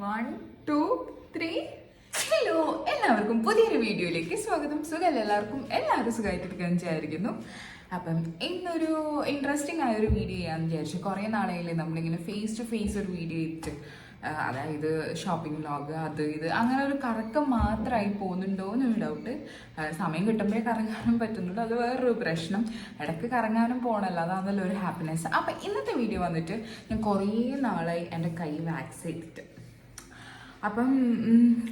One two three hello എല്ലാവർക്കും പുതിയൊരു വീഡിയോയിലേക്ക് സ്വാഗതം. സുഖമല്ല എല്ലാവർക്കും? എല്ലാവരും സുഖമായിട്ടിരിക്കാൻ വിചാരിക്കുന്നു. അപ്പം ഇന്നൊരു ഇൻട്രസ്റ്റിംഗ് ആയ ഒരു വീഡിയോ ചെയ്യാന്ന് വിചാരിച്ചു. കുറേ നാളെയല്ലേ നമ്മളിങ്ങനെ ഫേസ് ടു ഫേസ് ഒരു വീഡിയോ ആ, അതായത് ഷോപ്പിംഗ് വ്ലോഗ് അത് ഇത് അങ്ങനെ ഒരു കറക്കം മാത്രമായി പോകുന്നുണ്ടോ എന്നൊരു ഡൗട്ട് സമയം കിട്ടുമ്പോഴേ കറങ്ങാനും പറ്റുന്നുള്ളൂ. അത് വേറൊരു പ്രശ്നം. ഇടയ്ക്ക് കറങ്ങാനും പോകണമല്ലോ അതാണല്ലോ ഒരു ഹാപ്പിനെസ് അപ്പം ഇന്നത്തെ വീഡിയോ വന്നിട്ട് ഞാൻ കുറേ നാളായി എന്റെ കൈ വാക്സ് ചെയ്തിട്ട്. അപ്പം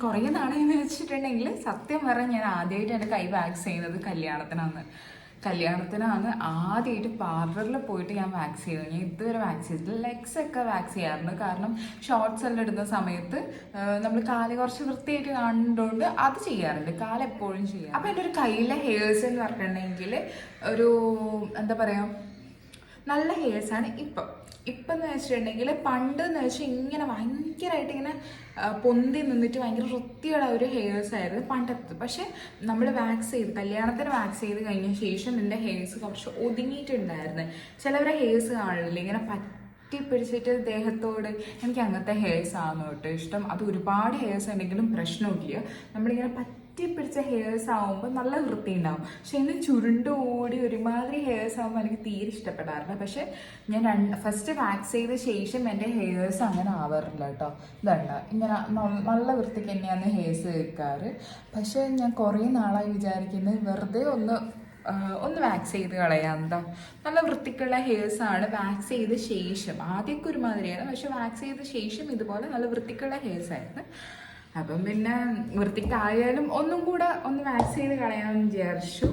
കുറേ നാളെന്ന് വെച്ചിട്ടുണ്ടെങ്കിൽ സത്യം പറഞ്ഞാൽ ഞാൻ ആദ്യമായിട്ട് എന്റെ കൈ വാക്സ് ചെയ്യുന്നത് കല്യാണത്തിനാണ് കല്യാണത്തിനാണ് ആദ്യമായിട്ട് പാർലറിൽ പോയിട്ട് ഞാൻ വാക്സ് ചെയ്തത്. ഞാൻ ഇതുവരെ വാക്സ് ചെയ്തിട്ടില്ല. ലെഗ്സ് ഒക്കെ വാക്സ് ചെയ്യാറുണ്ട്. കാരണം ഷോർട്സ് എല്ലാം ഇടുന്ന സമയത്ത് നമ്മൾ കാൽ കുറച്ച് വൃത്തിയായിട്ട് കാണുന്നതുകൊണ്ട് അത് ചെയ്യാറുണ്ട്. കാൽ എപ്പോഴും ചെയ്യാം അപ്പം എന്റെ ഒരു കയ്യിലെ ഹെയർസ് എന്ന് പറഞ്ഞിട്ടുണ്ടെങ്കിൽ ഒരു എന്താ പറയുക നല്ല ഹെയർസ് ആണ് ഇപ്പം. ഇപ്പം എന്ന് വെച്ചിട്ടുണ്ടെങ്കിൽ പണ്ട് എന്ന് വെച്ചാൽ ഇങ്ങനെ ഭയങ്കരമായിട്ട് ഇങ്ങനെ പൊന്തി നിന്നിട്ട് ഭയങ്കര വൃത്തിയുള്ള ഒരു ഹെയർസ് ആയിരുന്നു പണ്ടത്തത് പക്ഷെ നമ്മൾ വാക്സ് ചെയ്ത് കല്യാണത്തിന് വാക്സ് ചെയ്ത് കഴിഞ്ഞ ശേഷം എന്റെ ഹെയർസ് കുറച്ച് ഒതുങ്ങിയിട്ടുണ്ടായിരുന്നു. ചിലവരെ ഹെയർസ് കാണില്ല ഇങ്ങനെ പറ്റിപ്പിടിച്ചിട്ട് ദേഹത്തോട് എനിക്ക് അങ്ങനത്തെ ഹെയർസ് ആണ് കേട്ടോ ഇഷ്ടം? അത് ഒരുപാട് ഹെയർസ് ഉണ്ടെങ്കിലും പ്രശ്നമില്ല നമ്മളിങ്ങനെ പറ്റി പിടിച്ച ഹെയർസ് ആവുമ്പോൾ നല്ല വൃത്തി ഉണ്ടാവും പക്ഷെ ഇന്ന് ചുരുണ്ട് ഓടി ഒരുമാതിരി ഹെയർസ് ആകുമ്പോൾ എനിക്ക് തീരെ ഇഷ്ടപ്പെടാറില്ല. പക്ഷെ ഞാൻ രണ്ട് ഫസ്റ്റ് വാക്സ് ചെയ്ത ശേഷം എന്റെ ഹെയർസ് അങ്ങനെ ആവാറില്ല കേട്ടോ. ഇതല്ല ഇങ്ങനെ നല്ല വൃത്തിക്ക് തന്നെയാണ് ഹെയർസ് വെക്കാറ്. പക്ഷെ ഞാൻ കുറേ നാളായി വിചാരിക്കുന്നത് വെറുതെ ഒന്ന് ഒന്ന് വാക്സ് ചെയ്ത് കളയാം. എന്താ? നല്ല വൃത്തിക്കുള്ള ഹെയർസ് ആണ് വാക്സ് ചെയ്ത ശേഷം. ആദ്യമൊക്കെ ഒരുമാതിരിയാണ് പക്ഷെ വാക്സ് ചെയ്ത ശേഷം ഇതുപോലെ നല്ല വൃത്തിക്കുള്ള ഹെയർസ് ആയിരുന്നു. അപ്പം പിന്നെ വൃത്തിക്കായാലും ഒന്നും കൂടെ ഒന്ന് വാക്സ് ചെയ്ത് കളയാമെന്ന് വിചാരിച്ചു.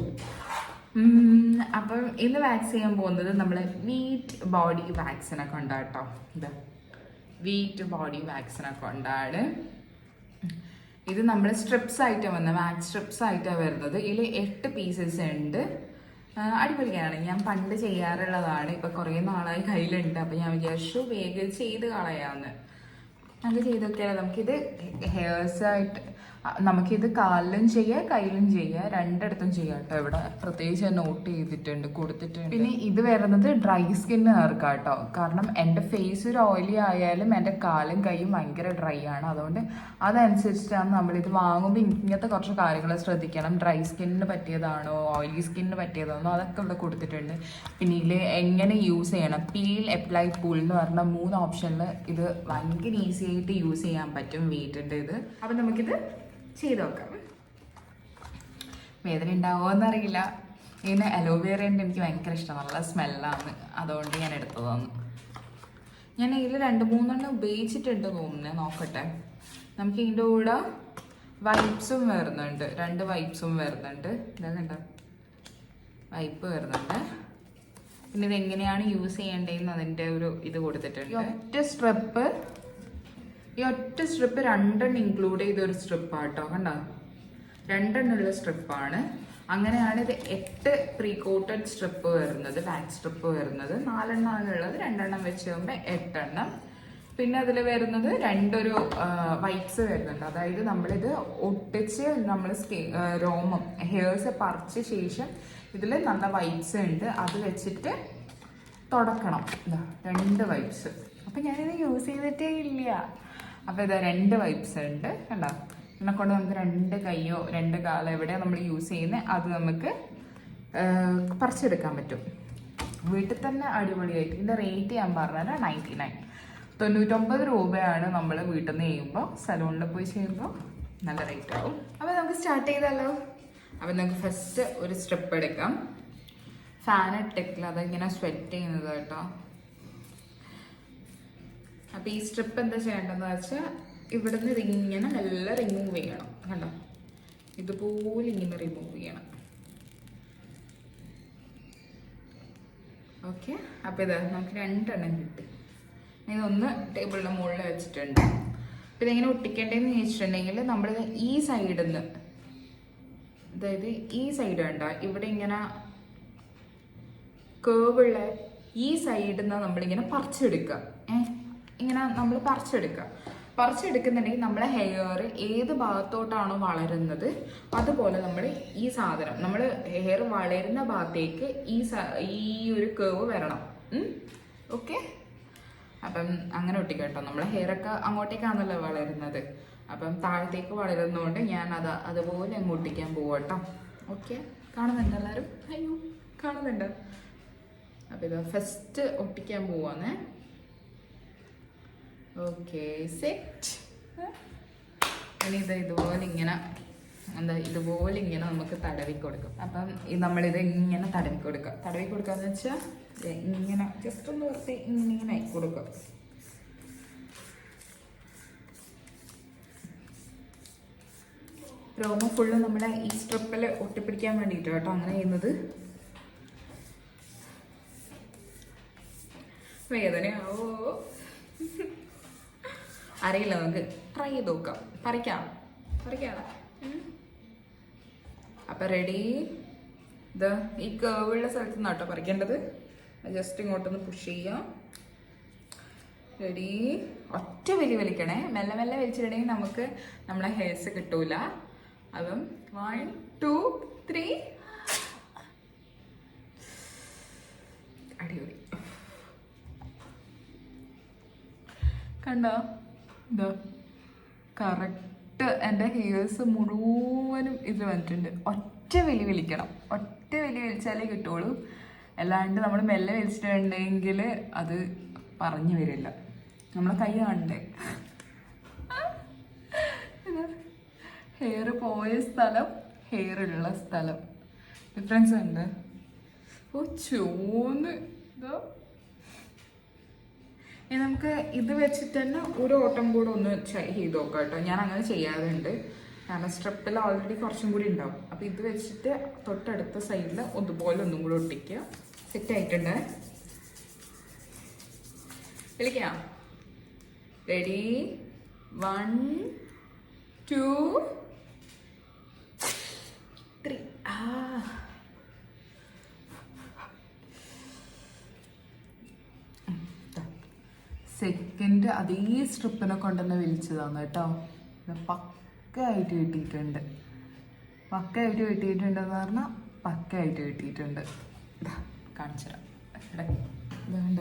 അപ്പം ഇന്ന് വാക്സ് ചെയ്യാൻ പോകുന്നത് നമ്മളെ വീറ്റ് ബോഡി വാക്സിനെ കേട്ടോ ഇതാ വീറ്റ് ബോഡി വാക്സിനൊക്കെ ഉണ്ടാണ് ഇത് നമ്മൾ സ്ട്രിപ്സ് ആയിട്ട് വന്ന വാക്സ് സ്ട്രിപ്സ് ആയിട്ടാണ് വരുന്നത്. ഇതിൽ എട്ട് പീസസ് ഉണ്ട്. അടിപൊളിയാണ്. ഞാൻ പണ്ട് ചെയ്യാറുള്ളതാണ്. ഇപ്പൊ കുറേ നാളായി കയ്യിലുണ്ട്. അപ്പൊ ഞാൻ വിചാരിച്ചു വേഗം ചെയ്ത് കളയാന്ന്. അങ്ങനെ ചെയ്ത് നോക്കിയാലോ? നമുക്കിത് ഹെയർസ് ആയിട്ട് ആ, നമുക്കിത് കാലിലും ചെയ്യാം കയ്യിലും ചെയ്യാം രണ്ടിടത്തും ചെയ്യാം കേട്ടോ ഇവിടെ. പ്രത്യേകിച്ച് നോട്ട് ചെയ്തിട്ടുണ്ട് കൊടുത്തിട്ടുണ്ട്. പിന്നെ ഇത് വരുന്നത് ഡ്രൈ സ്കിന്നുകാർക്ക് കേട്ടോ. കാരണം എന്റെ ഫേസ് ഒരു ഓയിലി ആയാലും എന്റെ കാലും കൈയും ഭയങ്കര ഡ്രൈ ആണ്. അതുകൊണ്ട് അതനുസരിച്ചിട്ടാണ് നമ്മളിത് വാങ്ങുമ്പോൾ ഇങ്ങനത്തെ കുറച്ച് കാര്യങ്ങൾ ശ്രദ്ധിക്കണം. ഡ്രൈ സ്കിന്നിന് പറ്റിയതാണോ ഓയിലി സ്കിന്നിന് പറ്റിയതാണോ അതൊക്കെ ഇവിടെ കൊടുത്തിട്ടുണ്ട്. പിന്നെ ഇതിൽ എങ്ങനെ യൂസ് ചെയ്യണം? പീൽ അപ്ലൈ പൂൾ എന്ന് പറഞ്ഞ മൂന്ന് ഓപ്ഷനിൽ ഇത് ഭയങ്കര ഈസി ആയിട്ട് യൂസ് ചെയ്യാൻ പറ്റും വീട്ടിന്റെ ഇത്. അപ്പം നമുക്കിത് ചെയ്ത് നോക്കാം. വേദന ഉണ്ടാവുമോ എന്നറിയില്ല ഇതിന് അലോവേറേന്റെ എനിക്ക് ഭയങ്കര ഇഷ്ടമാണ് നല്ല സ്മെല്ലാണ് അതുകൊണ്ട് ഞാൻ എടുത്തതാണ്. ഞാൻ ഇതിൽ രണ്ട് മൂന്നെണ്ണം ഉപയോഗിച്ചിട്ടുണ്ട് തോന്നുന്നു. നോക്കട്ടെ. നമുക്ക് ഇതിന്റെ കൂടെ വൈപ്സും വരുന്നുണ്ട്. രണ്ട് വൈപ്സും വരുന്നുണ്ട്. ഇതാ കണ്ടോ? വൈപ്പ് വരുന്നുണ്ട്. പിന്നെ ഇത് എങ്ങനെയാണ് യൂസ് ചെയ്യേണ്ടതെന്ന് അതിന്റെ ഒരു ഇത് കൊടുത്തിട്ടുണ്ട്. ഒറ്റ സ്ട്രിപ്പ് ഈ ഒറ്റ സ്ട്രിപ്പ് രണ്ടെണ്ണം ഇൻക്ലൂഡ് ചെയ്ത ഒരു സ്ട്രിപ്പാട്ടോ കണ്ടോ? രണ്ടെണ്ണമുള്ള സ്ട്രിപ്പാണ് അങ്ങനെയാണ് ഇത് എട്ട് പ്രീ കോട്ടഡ് സ്ട്രിപ്പ് വരുന്നത് ബാക്ക് സ്ട്രിപ്പ് വരുന്നത്. നാലെണ്ണമാണ് ഉള്ളത് രണ്ടെണ്ണം വെച്ച് കഴിയുമ്പോൾ എട്ടെണ്ണം. പിന്നെ അതിൽ വരുന്നത് രണ്ടൊരു വൈറ്റ്സ് വരുന്നുണ്ട്. അതായത് നമ്മളിത് ഒട്ടിച്ച് നമ്മൾ സ്കി റോമും ഹെയർസ് പറിച്ച ശേഷം ഇതിൽ നല്ല വൈറ്റ്സ് ഉണ്ട്. അത് വെച്ചിട്ട് തുടക്കണം. രണ്ട് വൈറ്റ്സ് അപ്പം ഞാനിത് യൂസ് ചെയ്തിട്ടേ ഇല്ല. അപ്പോൾ ഇതാ രണ്ട് വൈപ്സ് ഉണ്ട് കണ്ടോ? എന്നെ കൊണ്ട് നമുക്ക് രണ്ട് കൈയോ രണ്ട് കാലോ എവിടെയാണ് നമ്മൾ യൂസ് ചെയ്യുന്നത് അത് നമുക്ക് പറിച്ചെടുക്കാൻ പറ്റും. വീട്ടിൽ തന്നെ അടിപൊളിയായിട്ട് ഇതിന്റെ റേറ്റ് ഞാൻ പറഞ്ഞാൽ നയന്റി നയൻ തൊണ്ണൂറ്റൊമ്പത് രൂപയാണ് നമ്മൾ വീട്ടിൽ നിന്ന് ചെയ്യുമ്പോൾ സലൂണിൽ പോയി ചെയ്യുമ്പോൾ നല്ല റേറ്റ് ആവും. അപ്പോൾ നമുക്ക് സ്റ്റാർട്ട് ചെയ്താലോ? അപ്പോൾ നമുക്ക് ഫസ്റ്റ് ഒരു സ്റ്റെപ്പ് എടുക്കാം. ഫാൻ ഇട്ടിട്ടില്ല അതിങ്ങനെ സ്വെറ്റ് ചെയ്യുന്നത് കേട്ടോ. അപ്പോൾ ഈ സ്ട്രിപ്പ് എന്താ ചെയ്യേണ്ടതെന്ന് വെച്ചാൽ ഇവിടുന്ന് ഇതിങ്ങനെ നല്ല റിമൂവ് ചെയ്യണം കണ്ടോ? ഇതുപോലെ ഇങ്ങനെ റിമൂവ് ചെയ്യണം. ഓക്കെ അപ്പോൾ ഇത് നമുക്ക് രണ്ടെണ്ണം കിട്ടി. ഇതൊന്ന് ടേബിളിന്റെ മുകളിൽ വെച്ചിട്ടുണ്ട്. അപ്പോൾ ഇതെങ്ങനെ ഒട്ടിക്കേണ്ടതെന്ന് ചോദിച്ചിട്ടുണ്ടെങ്കിൽ നമ്മൾ ഈ സൈഡിൽ നിന്ന് അതായത് ഈ സൈഡ് വേണ്ട ഇവിടെ ഇങ്ങനെ കേവുള്ള ഈ സൈഡിൽ നിന്ന് നമ്മളിങ്ങനെ പറിച്ചെടുക്കുക. ഏ? ഇങ്ങനെ നമ്മൾ പറിച്ചെടുക്കുക. പറിച്ചെടുക്കുന്നുണ്ടെങ്കിൽ നമ്മളെ ഹെയർ ഏത് ഭാഗത്തോട്ടാണോ വളരുന്നത് അതുപോലെ നമ്മൾ ഈ സാധനം നമ്മൾ ഹെയർ വളരുന്ന ഭാഗത്തേക്ക് ഈ ഈ ഒരു കേവ് വരണം. ഓക്കെ അപ്പം അങ്ങനെ ഒട്ടിക്കട്ടോ. കേട്ടോ നമ്മളെ ഹെയർ ഒക്കെ അങ്ങോട്ടേക്കാണല്ലോ വളരുന്നത്. അപ്പം താഴത്തേക്ക് വളരുന്നതുകൊണ്ട് ഞാൻ അത് അതുപോലെ അങ്ങ് ഒട്ടിക്കാൻ പോവട്ടോ. ഓക്കെ കാണുന്നുണ്ട് എല്ലാവരും? അയ്യോ കാണുന്നുണ്ട്? അപ്പം ഇത് ഫസ്റ്റ് ഒട്ടിക്കാൻ പോവാന്നേ. ഓക്കെ സെറ്റ് ഇനി ഇത് ഇതുപോലെ ഇങ്ങനെ എന്താ ഇതുപോലെ ഇങ്ങനെ നമുക്ക് തടവി കൊടുക്കും. അപ്പം നമ്മളിത് ഇങ്ങനെ തടവി കൊടുക്കുക തടവി കൊടുക്കാന്ന് വെച്ചാൽ ഇങ്ങനെ ജസ്റ്റ് ഒന്ന് വെറുതെ ഇങ്ങനെ ഇങ്ങനെ ആയി കൊടുക്കുക രോമ ഫുള്ള് നമ്മുടെ ഈ സ്ട്രിപ്പിൽ ഒട്ടിപ്പിടിക്കാൻ വേണ്ടിയിട്ട് കേട്ടോ അങ്ങനെ ചെയ്യുന്നത്. വേദനയാവോ? അറിയില്ല നമുക്ക്. ട്രൈ ചെയ്ത് നോക്കാം. പറിക്കാം. പറിക്കാം. അപ്പൊ റെഡി ഇത് ഈ കേവുള്ള സ്ഥലത്ത് നിന്നാണ് കേട്ടോ പറിക്കേണ്ടത്. ജസ്റ്റ് ഇങ്ങോട്ടൊന്ന് പുഷ് ചെയ്യാം. റെഡി ഒറ്റ വലി വലിക്കണേ. മെല്ലെ മെല്ലെ വലിച്ചിട്ടുണ്ടെങ്കിൽ നമുക്ക് നമ്മളെ ഹെയർസ് കിട്ടൂല. അപ്പം വൺ ടു ത്രീ അടിപൊളി. കണ്ടോ? ഇതാ കറക്റ്റ് എന്റെ ഹെയർസ് മുഴുവനും ഇതിൽ വന്നിട്ടുണ്ട്. ഒറ്റ വലി വിളിക്കണം. ഒറ്റ വലി വിളിച്ചാലേ കിട്ടുള്ളൂ. അല്ലാണ്ട് നമ്മൾ മെല്ലെ വിളിച്ചിട്ടുണ്ടെങ്കിൽ അത് പറഞ്ഞു വരില്ല. നമ്മളെ കൈ കാണണ്ടേ? ഹെയർ പോയ സ്ഥലം ഹെയർ ഉള്ള സ്ഥലം. ഡിഫറൻസ് ഉണ്ട്. ഓ ചൂന്ന് ഇതോ ഇനി നമുക്ക് ഇത് വെച്ചിട്ട് തന്നെ ഒരു ഓട്ടം കൂടെ ഒന്ന് ചെയ്ത് നോക്കാം കേട്ടോ. ഞാൻ അങ്ങനെ ചെയ്യാറുണ്ട്. കാരണം സ്ട്രെപ്പിൽ ഓൾറെഡി കുറച്ചും കൂടി ഉണ്ടാവും. അപ്പോൾ ഇത് വെച്ചിട്ട് തൊട്ടടുത്ത സൈഡിൽ ഒന്നുപോലെ ഒന്നും കൂടെ ഒട്ടിക്കുക. സെറ്റ് ആയിട്ടുണ്ട്. വിളിക്കാം. റെഡി വൺ ടു ത്രീ ആ. സെക്കൻഡ് അതേ സ്ട്രിപ്പിനെ കൊണ്ടുതന്നെ വലിച്ചതാണ് കേട്ടോ. പക്കയായിട്ട് കിട്ടിയിട്ടുണ്ട് പക്കയായിട്ട് കിട്ടിയിട്ടുണ്ടെന്ന് പറഞ്ഞാൽ പക്കയായിട്ട് കിട്ടിയിട്ടുണ്ട് ഇവിടെ വേണ്ട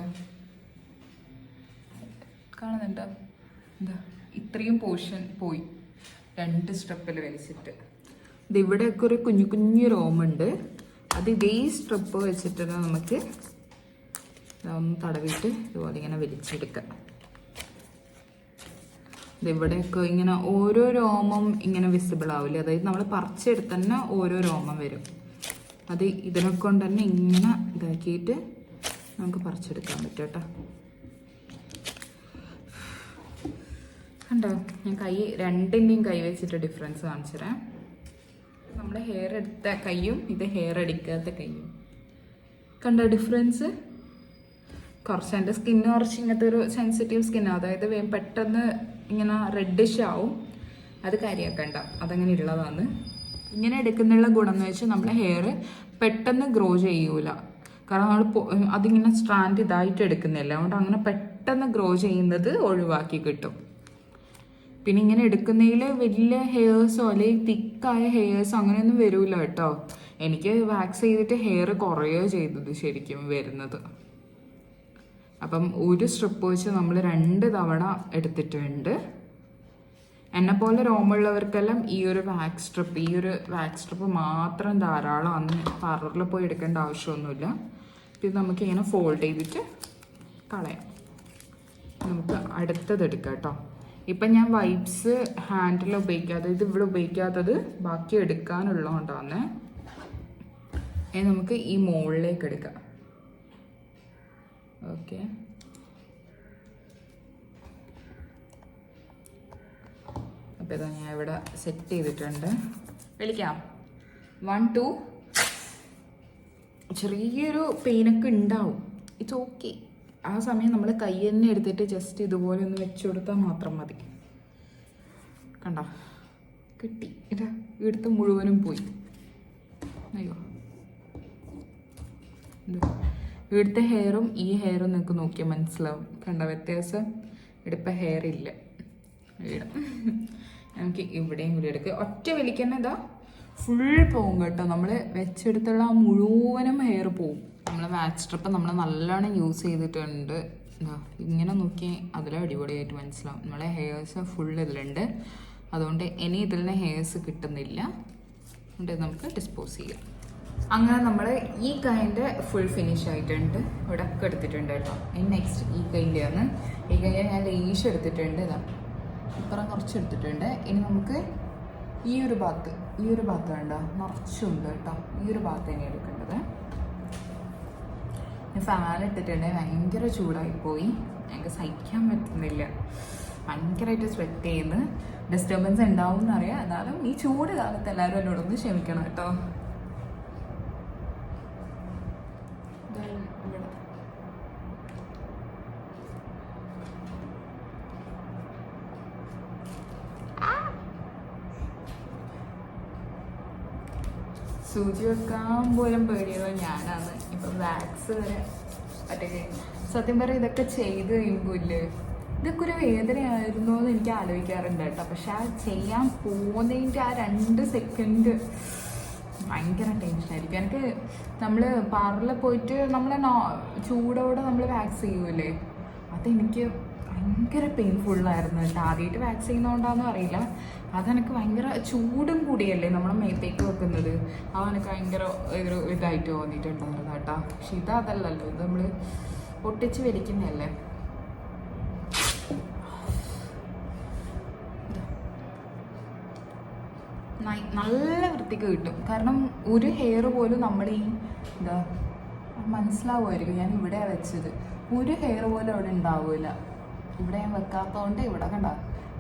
കാണുന്നുണ്ടോ? എന്താ ഇത്രയും പോർഷൻ പോയി. രണ്ട് സ്ട്രിപ്പിൽ വലിച്ചിട്ട് ഇത് ഇവിടെയൊക്കെ ഒരു കുഞ്ഞു കുഞ്ഞു റോമുണ്ട് അത് ഇതേ സ്ട്രിപ്പ് വെച്ചിട്ട് നമുക്ക് ഒന്ന് തടവിട്ട് ഇതുപോലെ ഇങ്ങനെ വലിച്ചെടുക്കുക ഇതിവിടെയൊക്കെ ഇങ്ങനെ ഓരോ രോമം ഇങ്ങനെ വിസിബിൾ ആവില്ല? അതായത് നമ്മൾ പറിച്ചെടുത്ത് തന്നെ ഓരോ രോമം വരും. അത് ഇതിനെ കൊണ്ട് തന്നെ ഇങ്ങനെ ഇതാക്കിയിട്ട് നമുക്ക് പറിച്ചെടുക്കാൻ പറ്റും കേട്ടോ. കണ്ടോ? ഞാൻ കൈ രണ്ടിന്റെയും കൈ വെച്ചിട്ട് ഡിഫറൻസ് കാണിച്ചുതരാം. നമ്മുടെ ഹെയർ എടുത്ത കൈയും ഇത് ഹെയർ അടിക്കാത്ത കൈയും. കണ്ടോ ഡിഫറൻസ് കുറച്ച് എന്റെ സ്കിന്ന് കുറച്ച് ഇങ്ങനത്തെ ഒരു സെൻസിറ്റീവ് സ്കിന്നാണ് അതായത് പെട്ടെന്ന് ഇങ്ങനെ റെഡിഷ് ആവും. അത് കാര്യമാക്കണ്ട അതങ്ങനെ ഉള്ളതാണ്. ഇങ്ങനെ എടുക്കുന്നുള്ള ഗുണം എന്ന് വെച്ചാൽ നമ്മുടെ ഹെയർ പെട്ടെന്ന് ഗ്രോ ചെയ്യൂല. കാരണം നമ്മൾ അതിങ്ങനെ സ്ട്രാൻഡ് ഇതായിട്ട് എടുക്കുന്നില്ല അതുകൊണ്ട് അങ്ങനെ പെട്ടെന്ന് ഗ്രോ ചെയ്യുന്നത് ഒഴിവാക്കി കിട്ടും. പിന്നെ ഇങ്ങനെ എടുക്കുന്നതിൽ വലിയ ഹെയർസോ അല്ലെങ്കിൽ തിക്കായ ഹെയർസോ അങ്ങനെയൊന്നും വരൂല കേട്ടോ. എനിക്ക് വാക്സ് ചെയ്തിട്ട് ഹെയർ കുറയോ ചെയ്തത് ശരിക്കും വരുന്നത്. അപ്പം ഒരു സ്ട്രിപ്പ് വെച്ച് നമ്മൾ രണ്ട് തവണ എടുത്തിട്ടുണ്ട്. എന്നെ പോലെ രോമുള്ളവർക്കെല്ലാം ഈ ഒരു വാക്സ് സ്ട്രിപ്പ് ഈ ഒരു വാക്സ് സ്ട്രിപ്പ് മാത്രം ധാരാളം അന്ന് പാർലറിൽ പോയി എടുക്കേണ്ട ആവശ്യമൊന്നുമില്ല. ഇത് നമുക്ക് ഇങ്ങനെ ഫോൾഡ് ചെയ്തിട്ട് കളയാം. നമുക്ക് അടുത്തത് എടുക്കാം കേട്ടോ. ഇപ്പം ഞാൻ വൈപ്സ് ഹാൻഡിൽ ഉപയോഗിക്കാത്തത് ഇത് ഇവിടെ ഉപയോഗിക്കാത്തത് ബാക്കി എടുക്കാനുള്ളതുകൊണ്ടാണ്. ഇനി നമുക്ക് ഈ മുകളിലേക്ക് എടുക്കാം. ഓക്കെ. അപ്പോൾ ഇതാ ഞാൻ ഇവിടെ സെറ്റ് ചെയ്തിട്ടുണ്ട്. വിളിക്കാം. വൺ ടു ചെറിയൊരു പെയിനൊക്കെ ഉണ്ടാവും. ഇറ്റ്സ് ഓക്കെ ആ സമയം നമ്മൾ കൈ തന്നെ എടുത്തിട്ട് ജസ്റ്റ് ഇതുപോലെ ഒന്ന് വെച്ചു കൊടുത്താൽ മാത്രം മതി. കണ്ടോ? കിട്ടി. ഇതാ ഇവിടുത്തെ മുഴുവനും പോയി. അയ്യോ. ഇത് ഇവിടുത്തെ ഹെയറും ഈ ഹെയറും നിങ്ങൾക്ക് നോക്കിയാൽ മനസ്സിലാവും. കണ്ട വ്യത്യാസം? ഇവിടിപ്പോൾ ഹെയർ ഇല്ല. നമുക്ക് ഇവിടെയും കൂടി എടുക്കുക ഒറ്റ വലിക്കന്നെ ഇതാ. ഫുൾ പോകും കേട്ടോ. നമ്മൾ വെച്ചെടുത്തുള്ള ആ മുഴുവനും ഹെയർ പോവും. നമ്മൾ വാക്സ് സ്ട്രിപ്പ് നമ്മൾ നല്ലോണം യൂസ് ചെയ്തിട്ടുണ്ട്. എന്താ ഇങ്ങനെ നോക്കി അതിലും അടിപൊളിയായിട്ട് മനസ്സിലാവും. നമ്മളെ ഹെയർസ് ഫുൾ ഇതിലുണ്ട്. അതുകൊണ്ട് ഇനി ഇതിൽ നിന്ന് ഹെയർസ് കിട്ടുന്നില്ല. അതുകൊണ്ട് നമുക്ക് ഡിസ്പോസ് ചെയ്യാം. അങ്ങനെ നമ്മൾ ഈ കൈന്റെ ഫുൾ ഫിനിഷ് ആയിട്ടുണ്ട്. ഇവിടെ ഒക്കെ എടുത്തിട്ടുണ്ട് കേട്ടോ. ഇനി നെക്സ്റ്റ് ഈ കൈന്റെ ആണ്. ഈ കൈന്റെ ഞാൻ ലേശം എടുത്തിട്ടുണ്ട് ഇതാ. ഇപ്പുറം കുറച്ച് എടുത്തിട്ടുണ്ട്. ഇനി നമുക്ക് ഈ ഒരു ഭാഗത്ത് ഈ ഒരു ഭാഗത്ത് വേണ്ട നിറച്ചുണ്ട് കേട്ടോ. ഈ ഒരു ഭാഗത്ത് തന്നെ എടുക്കേണ്ടത്. ഫാൻ ഇട്ടിട്ടുണ്ട്. ഭയങ്കര ചൂടായി പോയി. ഞങ്ങൾക്ക് സഹിക്കാൻ പറ്റുന്നില്ല. ഭയങ്കരമായിട്ട് സ്വെറ്റ് ചെയ്യുന്നു. ഡിസ്റ്റർബൻസ് ഉണ്ടാവും എന്നറിയാം എന്നാലും ഈ ചൂട് കാലത്ത് എല്ലാവരും എന്നോടൊന്ന് ക്ഷമിക്കണം കേട്ടോ. സൂചി വെക്കാൻ പോലും പേടിയുള്ള ഞാനാണ്. ഇപ്പൊ വാക്സ് വരെ മറ്റേ സത്യം പറയാം ഇതൊക്കെ ചെയ്ത് കഴിയുമ്പോൾ ഇല്ലേ ഇതൊക്കെ ഒരു വേദനയായിരുന്നു എന്ന് എനിക്ക് ആലോചിക്കാറുണ്ട് കേട്ടോ. പക്ഷെ ആ ചെയ്യാൻ പോകുന്നതിന്റെ ആ രണ്ട് സെക്കൻഡ് ഭയങ്കര ടെൻഷനായിരിക്കും എനിക്ക് നമ്മൾ പാർലറിൽ പോയിട്ട് നമ്മൾ ചൂടോടെ നമ്മൾ വാക്സ് ചെയ്യൂലേ അതെനിക്ക് ഭയങ്കര പെയിൻഫുള്ളായിരുന്നു കേട്ടോ. ആദ്യമായിട്ട് വാക്സ് ചെയ്യുന്നതുകൊണ്ടാണെന്ന് അറിയില്ല. അതെനിക്ക് ഭയങ്കര ചൂടും കൂടിയല്ലേ നമ്മളെ മേത്തേക്ക് വെക്കുന്നത്. അതെനിക്ക് ഭയങ്കര ഒരു ഇതായിട്ട് തോന്നിയിട്ടുണ്ടായിരുന്നു കേട്ടോ. പക്ഷെ ഇതല്ലല്ലോ ഇത് നമ്മൾ പൊട്ടിച്ച് വലിക്കുന്നതല്ലേ നല്ല വൃത്തിക്ക് കിട്ടും. കാരണം ഒരു ഹെയർ പോലും നമ്മൾ ഈ എന്താ മനസ്സിലാവുമായിരിക്കും. ഞാൻ ഇവിടെ വെച്ചത്. ഒരു ഹെയർ പോലും അവിടെ ഉണ്ടാവില്ല ഇവിടെ ഞാൻ വെക്കാത്തതുകൊണ്ട് ഇവിടെ കണ്ട.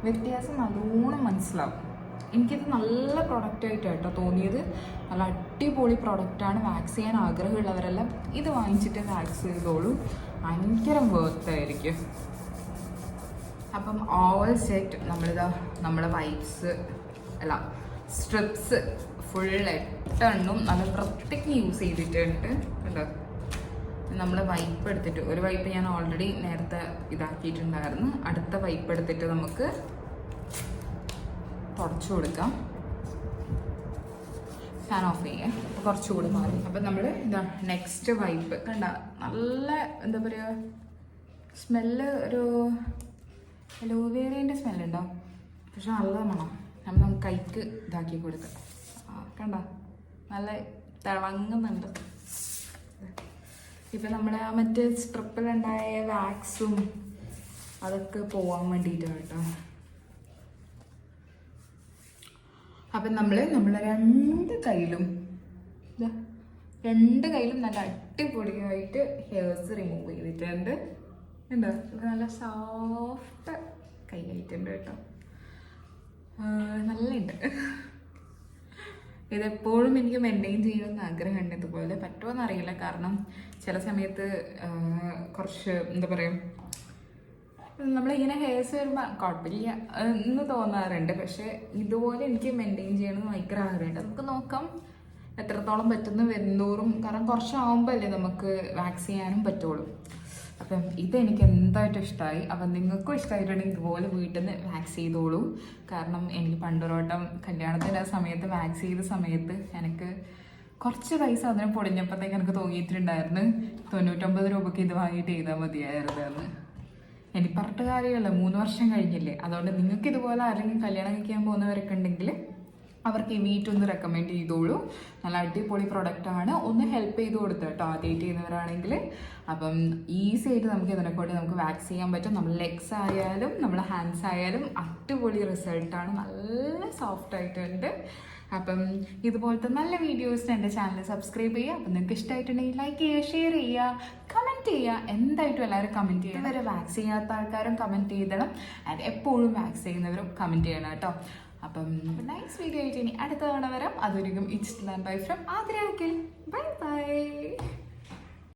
വ്യത്യാസം നല്ലോണം മനസ്സിലാവും. എനിക്കിത് നല്ല പ്രൊഡക്റ്റ് ആയിട്ട് കേട്ടോ തോന്നിയത്. നല്ല അടിപൊളി പ്രൊഡക്റ്റാണ് വാക്സ് ചെയ്യാൻ ആഗ്രഹമുള്ളവരെല്ലാം ഇത് വാങ്ങിച്ചിട്ട് വാക്സ് ചെയ്തോളൂ. ഭയങ്കര വേർത്തായിരിക്കും അപ്പം ഓവൽ സെറ്റ് നമ്മളിതാ നമ്മുടെ വൈപ്സ് അല്ല സ്ട്രിപ്സ് ഫുൾ എട്ടെണ്ണും നല്ല വൃത്തിക്ക് യൂസ് ചെയ്തിട്ടുണ്ട്. കണ്ടോ? നമ്മൾ വൈപ്പ് എടുത്തിട്ട് ഒരു വൈപ്പ് ഞാൻ ഓൾറെഡി നേരത്തെ ഇതാക്കിയിട്ടുണ്ടായിരുന്നു. അടുത്ത വൈപ്പ് എടുത്തിട്ട് നമുക്ക് തുടച്ചു കൊടുക്കാം. ഫാൻ ഓഫ് ചെയ്യാം. അപ്പോൾ കുറച്ചുകൂടി മാറി. അപ്പം നമ്മൾ ഇതാ നെക്സ്റ്റ് വൈപ്പ് കണ്ട നല്ല എന്താ പറയുക സ്മെല്ല് ഒരു അലോവേരേന്റെ സ്മെല്ലുണ്ടോ പക്ഷെ നല്ല മണം. നമ്മൾ നമുക്ക് കൈക്ക് ഇതാക്കി കൊടുക്കാം. കണ്ട നല്ല തിളങ്ങുന്നുണ്ട്. ഇപ്പം നമ്മുടെ ആ മറ്റേ സ്ട്രിപ്പിലുണ്ടായ വാക്സും അതൊക്കെ പോവാൻ വേണ്ടിയിട്ടാണ് കേട്ടോ. അപ്പം നമ്മൾ നമ്മളെ രണ്ട് കയ്യിലും രണ്ട് കയ്യിലും നല്ല അടിപൊളിയായിട്ട് ഹെയർസ് റിമൂവ് ചെയ്തിട്ടുണ്ട്. എന്താ നല്ല സോഫ്റ്റ് കൈ ആയിട്ടുണ്ട് കേട്ടോ. നല്ലുണ്ട് ഇതെപ്പോഴും എനിക്ക് മെയിന്റെയിൻ ചെയ്യണമെന്ന് ആഗ്രഹമുണ്ട്. ഇതുപോലെ പറ്റുമോന്ന് അറിയില്ല കാരണം ചില സമയത്ത് കുറച്ച് എന്താ പറയുക നമ്മളിങ്ങനെ ഹെയർസ് വരുമ്പോൾ കുഴപ്പമില്ല എന്ന് തോന്നാറുണ്ട്. പക്ഷേ ഇതുപോലെ എനിക്ക് മെയിന്റെയിൻ ചെയ്യണമെന്ന് ഭയങ്കര ആഗ്രഹമുണ്ട്. നമുക്ക് നോക്കാം എത്രത്തോളം പറ്റുന്ന വരുന്നോറും കാരണം കുറച്ചാവുമ്പോൾ അല്ലേ നമുക്ക് വാക്സ് ചെയ്യാനും പറ്റുള്ളൂ. അപ്പം ഇതെനിക്ക് എന്തായിട്ടും ഇഷ്ടമായി അപ്പം നിങ്ങൾക്കും ഇഷ്ടമായിട്ടുണ്ടെങ്കിൽ ഇതുപോലെ വീട്ടിൽ നിന്ന് വാക്സ് ചെയ്തോളൂ. കാരണം എനിക്ക് പണ്ടൊരോട്ടം കല്യാണത്തിന്റെ ആ സമയത്ത് വാക്സ് ചെയ്ത സമയത്ത് എനിക്ക് കുറച്ച് പൈസ അതിന് പൊടിഞ്ഞപ്പോഴത്തേക്ക് എനിക്ക് തോന്നിയിട്ടുണ്ടായിരുന്നു. തൊണ്ണൂറ്റൊമ്പത് രൂപയ്ക്ക് ഇത് വാങ്ങിയിട്ട് ചെയ്താൽ മതിയായിരുന്നു എന്ന് എനിക്ക് പറഞ്ഞിട്ട് കാര്യമല്ല. മൂന്ന് വർഷം കഴിഞ്ഞില്ലേ. അതുകൊണ്ട് നിങ്ങൾക്ക് ഇതുപോലെ ആരെങ്കിലും കല്യാണം കഴിക്കാൻ പോകുന്നവരൊക്കെ ഉണ്ടെങ്കിൽ അവർക്ക് ഈ മീറ്റ് ഒന്ന് റെക്കമെൻഡ് ചെയ്തോളൂ. നല്ല അടിപൊളി പ്രൊഡക്റ്റ് ആണ്. ഒന്ന് ഹെൽപ്പ് ചെയ്ത് കൊടുത്തു കേട്ടോ. ആദ്യമായിട്ട് ചെയ്യുന്നവരാണെങ്കിൽ. അപ്പം ഈസി ആയിട്ട് നമുക്ക് ഇതിനെ കൊണ്ട് നമുക്ക് വാക്സ് ചെയ്യാൻ പറ്റും. നമ്മൾ ലെഗ്സ് ആയാലും നമ്മൾ ഹാൻഡ്സ് ആയാലും അടിപൊളി റിസൾട്ടാണ് നല്ല സോഫ്റ്റ് ആയിട്ടുണ്ട്. അപ്പം ഇതുപോലത്തെ നല്ല വീഡിയോസ് എന്റെ ചാനൽ സബ്സ്ക്രൈബ് ചെയ്യുക. അപ്പം നിങ്ങൾക്ക് ഇഷ്ടമായിട്ടുണ്ടെങ്കിൽ ലൈക്ക് ചെയ്യുക ഷെയർ ചെയ്യുക കമന്റ് ചെയ്യുക. എന്തായിട്ടും എല്ലാവരും കമന്റ് ചെയ്യുക ഇതുവരെ വാക്സ് ചെയ്യാത്ത ആൾക്കാരും കമന്റ് ചെയ്തണം. ആൻഡ് എപ്പോഴും വാക്സ് ചെയ്യുന്നവരും കമന്റ് ചെയ്യണം കേട്ടോ. അപ്പം നൈസ് വീഡിയോ ആയിട്ട് ഇനി അടുത്ത തവണ വരാം. അതൊരുക്കും ഇറ്റ്സ് ലാൻഡ് ബൈ ഫ്രം ആദ്രാക്കിൽ ബൈ ബൈ